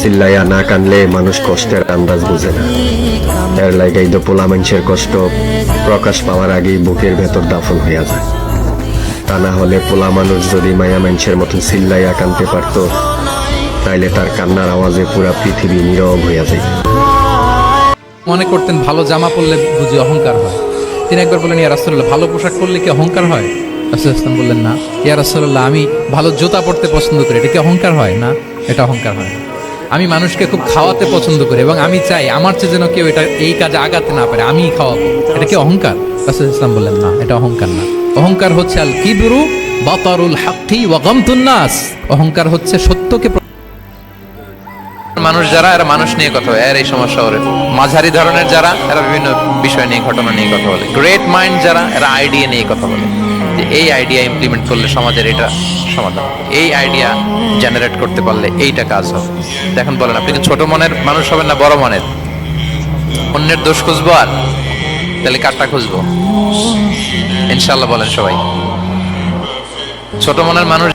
চিল্লাইয়া না কানলে মানুষ কষ্টের আন্দাজ বুঝে না। এর লাগাই তো পোলা মানুষের কষ্ট প্রকাশ পাওয়ার আগেই বুকের ভেতর দাফন হইয়া যায়। তা না হলে পোলা মানুষ যদি মায়া মানুষের মতো চিল্লাইয়া কানতে পারত, তাইলে তার কান্নার আওয়াজে পুরা পৃথিবী নীরব হইয়া যায় মনে করতেন ভালো জামা পরলে বুঝি অহংকার হয়। তিনি একবার বললেন, ইয়া রাসূলুল্লাহ, ভালো পোশাক পরলে কি অহংকার হয়? রাসূল ইসলাম বললেন, না। ইয়া রাসূলুল্লাহ, আমি ভালো জুতা পরতে পছন্দ করি। এটা কি অহংকার হয়? না, এটা অহংকার হয়। না। আমি মানুষকে খুব খাওয়াতে পছন্দ করি এবং আমি চাই আমার চেয়ে যেন কেউ এটা, এই কাজে আগাতে না পারে। আমি খাওয়াবো। এটা কি অহংকার? রাসূল ইসলাম বললেন, না, এটা অহংকার না। অহংকার হচ্ছে আল কিবরু বাতারুল হাক্কি ওয়া গামতুন নাস। অহংকার হচ্ছে সত্যকে মানুষ যারা, এরা মানুষ নিয়ে কথা বলে। এর এই সমস্যা ওরে মাঝারি ধরনের যারা, এরা বিভিন্ন বিষয় নিয়ে, ঘটনা নিয়ে কথা বলে। গ্রেট মাইন্ড যারা, এরা আইডিয়া নিয়ে কথা বলে। এই আইডিয়া ইমপ্লিমেন্ট করলে সমাজের এটা সমাধান। এই আইডিয়া জেনারেট করতে পারলে এইটা কাজ হবে। দেখেন, বলেন আপনি কি ছোট মনের মানুষ হবেন না বড় মনের? অন্যের দোষ খুঁজবো আর? তাহলে কারটা খুঁজবো? ইনশাল্লাহ বলেন সবাই। ছোট মনের মানুষ